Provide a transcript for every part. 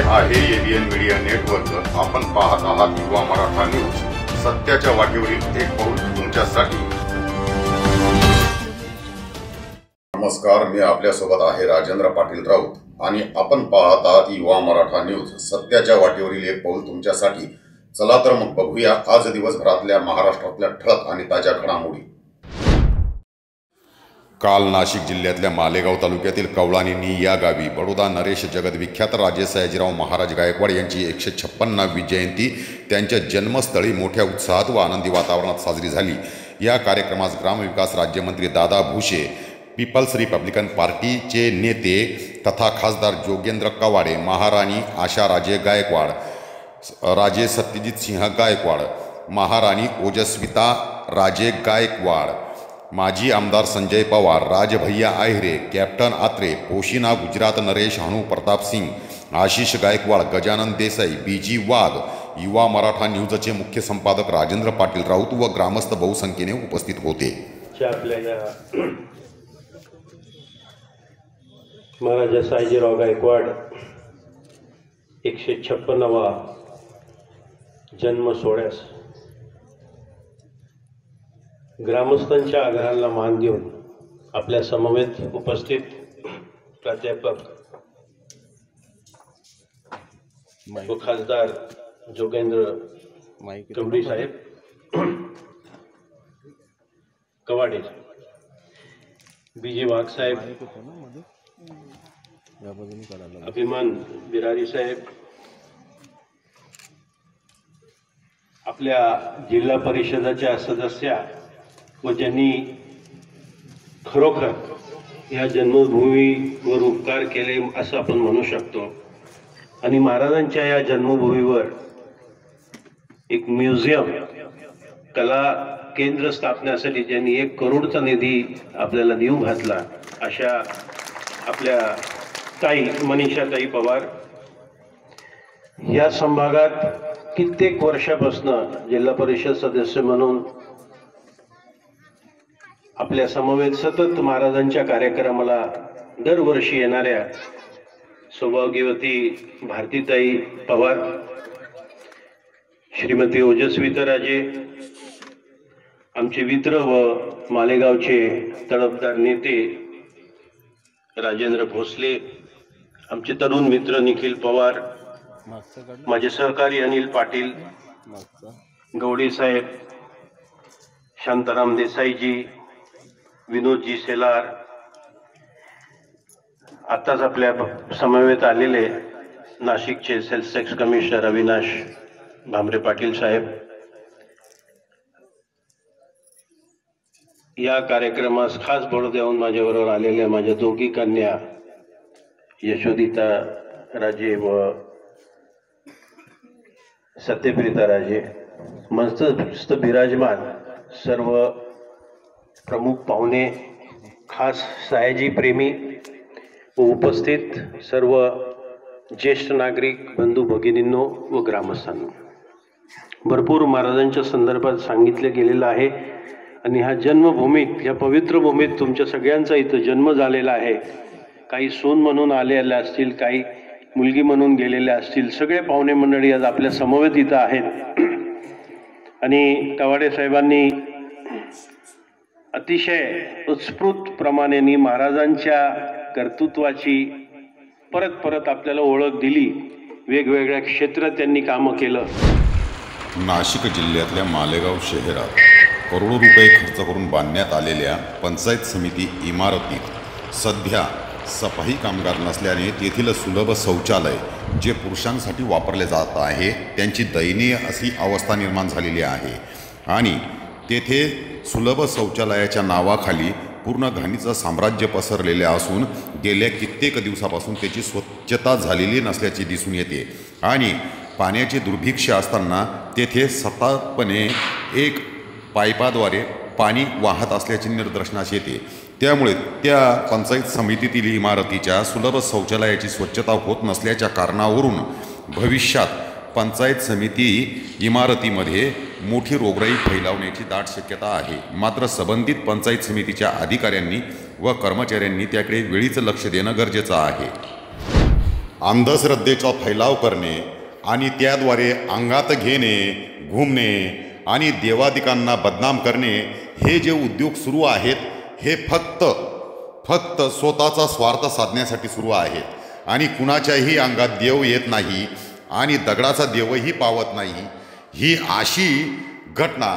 आहे ABN media network आपण पाहत आहात युवा मराठा न्यूज. सत्याच्या वाटेवरील एक पाऊल तुमच्यासाठी. नमस्कार मी आपल्यासोबत आहे राजेंद्र पाटील राऊत आणि आपण पाहत आहात युवा मराठा न्यूज. सत्याच्या वाटेवरील एक पाऊल तुमच्यासाठी. चला तर मग बघूया आज दिवसभरातल्या महाराष्ट्रातल्या ठळक आणि ताज्या घडामोडी. काल नाशिक जिल्ह्यातल्या मालेगाव तालुक्यातील कवळानिनी या गावी बडोदा नरेश जगदविख्यात राजे सयाजीराव महाराज गायकवाड यांची एकशे छप्पन्नावी जयंती त्यांच्या जन्मस्थळी मोठ्या उत्साहात व आनंदी वातावरणात साजरी झाली. या कार्यक्रमास ग्रामविकास राज्यमंत्री दादा भुसे पीपल्स रिपब्लिकन पार्टीचे नेते तथा खासदार जोगेंद्र कवाडे महाराणी आशा राजे गायकवाड राजे सत्यजित सिंह गायकवाड महाराणी ओजस्विता राजे गायकवाड माजी आमदार Sanjay Pawar Rajbhaiya Ahire captain Atre Poshina Gujarat Naresh Hanu Pratap Singh Ashish Gaikwad Gajanan Desai B G Wagh Maratha न्यूजचे मुख्य संपादक राजेंद्र पाटील राऊत व ग्रामस्थ बहुसंख्येने उपस्थित होते. आपल्या महाराजा सायजीराव गायकवाड एकशे छप्पन्नावा जन्म सोहळ्यास ग्रामस्थांच्या आग्रहाला मान देऊन आपल्या समवेत उपस्थित प्राध्यापक व खासदार जोगेंद्र कवडी साहेब कवाडे बीजे वाघ साहेब अभिमान बिरारी साहेब आपल्या जिल्हा परिषदाच्या सदस्या म्हणजे व ज्यांनी खरोखर या जन्मभूमीवर उपकार केले असं आपण म्हणू शकतो. आणि महाराजांच्या या जन्मभूमीवर एक म्युझियम कला केंद्र स्थापण्यासाठी ज्यांनी एक करोडचा निधी आपल्याला देऊ घातला अशा आपल्या ताई मनीषाताई पवार या संभागात कित्येक वर्षापासून जिल्हा परिषद सदस्य म्हणून आपल्या समवेत सतत महाराजांच्या कार्यक्रमाला दरवर्षी येणाऱ्या सौभाग्यवती भारतीताई पवार श्रीमती ओजस्वितराजे आमचे मित्र व मालेगावचे तडफदार नेते राजेंद्र भोसले आमचे तरुण मित्र निखिल पवार माझे सहकारी अनिल पाटील गवडे साहेब शांताराम देसाईजी विनोदजी सेलार आत्ताच आपल्या समवेत आलेले नाशिकचे sales tax commissioner Avinash Bhambare Patil saheb. या कार्यक्रमास खास बळ देऊन माझ्याबरोबर आलेल्या माझ्या दोघी कन्या यशोदिता राजे व सत्यप्रिता राजे. मस्त विराजमान सर्व प्रमुख पाहुणे खास सायाजी प्रेमी व उपस्थित सर्व ज्येष्ठ नागरिक बंधू भगिनींनो व ग्रामस्थांनो. भरपूर महाराजांच्या संदर्भात सांगितलं गेलेलं आहे आणि ह्या जन्मभूमीत या पवित्र भूमीत तुमच्या सगळ्यांचा इथं जन्म झालेला आहे. काही सून म्हणून आलेल्या असतील काही मुलगी म्हणून गेलेल्या असतील सगळे पाहुणे मंडळी आज आपल्या समवेत इथं आहेत. आणि कवाडे साहेबांनी अतिशय उत्स्फूर्तप्रमाणे महाराजांच्या कर्तृत्वाची परत परत आपल्याला ओळख दिली. वेगवेगळ्या क्षेत्रात त्यांनी कामं केलं. नाशिक जिल्ह्यातल्या मालेगाव शहरात करोडो रुपये खर्च करून बांधण्यात आलेल्या पंचायत समिती इमारतीत सध्या सफाई कामगार नसल्याने तेथील सुलभ शौचालय जे पुरुषांसाठी वापरले जात आहे त्यांची दयनीय अशी अवस्था निर्माण झालेली आहे. आणि तेथे सुलभ शौचालयाच्या नावाखाली पूर्ण घाणीचं साम्राज्य पसरलेले असून गेल्या कित्येक दिवसापासून त्याची स्वच्छता झालेली नसल्याची दिसून येते. आणि पाण्याचे दुर्भिक्ष असताना तेथे सततपणे एक पाईपाद्वारे पाणी वाहत असल्याचे निदर्शनास येते. त्यामुळे त्या पंचायत समितीतील इमारतीच्या सुलभ शौचालयाची स्वच्छता होत नसल्याच्या कारणावरून भविष्यात पंचायत समिती इमारतीमध्ये मोठी रोगराई फैलावण्याची दाट शक्यता आहे. मात्र संबंधित पंचायत समितीच्या अधिकाऱ्यांनी व कर्मचाऱ्यांनी त्याकडे वेळीच लक्ष देणं गरजेचं आहे. अंधश्रद्धेचा फैलाव करणे आणि त्याद्वारे अंगात घेणे घुमणे आणि देवादिकांना बदनाम करणे हे जे उद्योग सुरू आहेत हे फक्त फक्त स्वतःचा स्वार्थ साधण्यासाठी सुरू आहेत आणि कुणाच्याही अंगात देव येत नाही आणि दगडाचा देवही पावत नाही. ही अशी घटना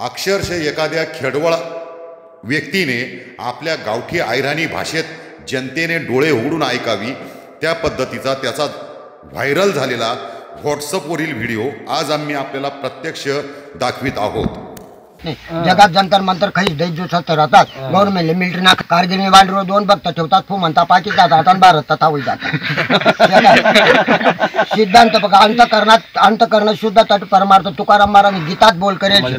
अक्षरशः एखाद्या खेडवळ व्यक्तीने आपल्या गावठी आयराणी भाषेत जनतेने डोळे उघडून ऐकावी. त्या पद्धतीचा त्याचा व्हायरल झालेला व्हॉट्सअपवरील व्हिडिओ आज आम्ही आपल्याला प्रत्यक्ष दाखवित आहोत. नाही. जगात जंतर मंतर खैस देश दिवसात राहतात. गव्हर्नमेंट मिलिटरी ना कारगिल वांडरो दोन बघता ठेवतात. फू म्हणता पाकिस्तान राहतात भारत तथा होई जातात सिद्धांत बघा अंतकरणात अंतकरण शुद्ध तट परमार्थ तुकाराम महाराज गीतात बोल करे म्हणजे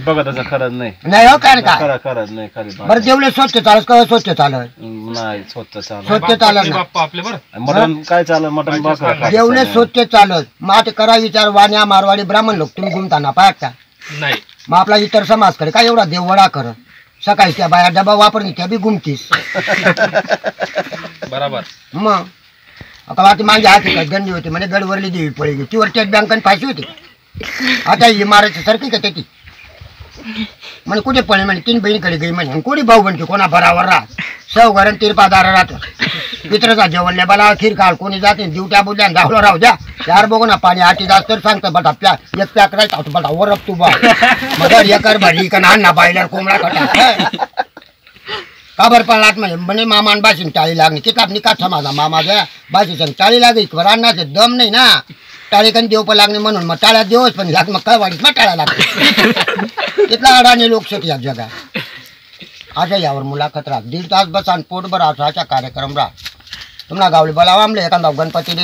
नाही. नाही हो काय? बात. बरं जेवढे स्वच्छ चालत का स्वच्छ चालत नाही स्वच्छ चालत स्वच्छ चालत ना मटन काय चालत मटन बघा जेवढे स्वच्छ चालत आता करा विचार वाण्या मारवाडी ब्राह्मण लोक तुम्ही घुमताना पायात का नाही. मग आपला इतर समाजकडे काय एवढा देववडा कर? सकाळी त्या बाया डबा वापरली त्या बी घुमतीस बरोबर. मग? आता वाटी मागे हाती काय गंडी होती म्हणे गडवरली देवी पळी गेली. तीवर स्टेट बँकन फाशी होती. आता मारायची सारखी का त्याची? म्हणे कुठे पळे म्हणे तीन बहिणीकडे गई म्हणे कोणी भाऊ म्हणते कोणा भरावर राहत सव घरण तिरपादार राहत मित्रचा जेवण बला खीर काळ कोणी जाते दिवट्या बुद्या धावलं राहू द्या चार बघू ना पाणी आठी जास्त तर सांगतं बटा प्या एक प्या करायचा होता बटा वरप तू बा मग एकर भरली का ना बायलर कोंबडा कटा का बरं पडलात म्हणे म्हणे मामान बाशीन टाळी लागणे किताब निकाठा माझा मामा द्या बाशीचं टाळी लागे रान्नाचे दम नाही ना टाळी कधी देव पण लागणे म्हणून. मग टाळ्यात देवच पण लाग मग काय वाढीत? मग टाळ्या लागते. इथला अडाणी लोकशाही या जगात आता यावर मुलाखत राहा. दीड तास बस आणि पोटभर असाचा कार्यक्रम राहा. तुम्हाला गावली बोलावा आमले एखादा गणपती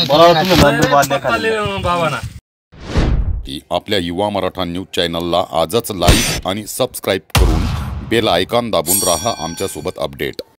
की आपल्या युवा मराठा न्यूज चॅनलला आजच लाईक आणि सबस्क्राईब करून बेल आयकॉन दाबून राहा आमच्यासोबत अपडेट.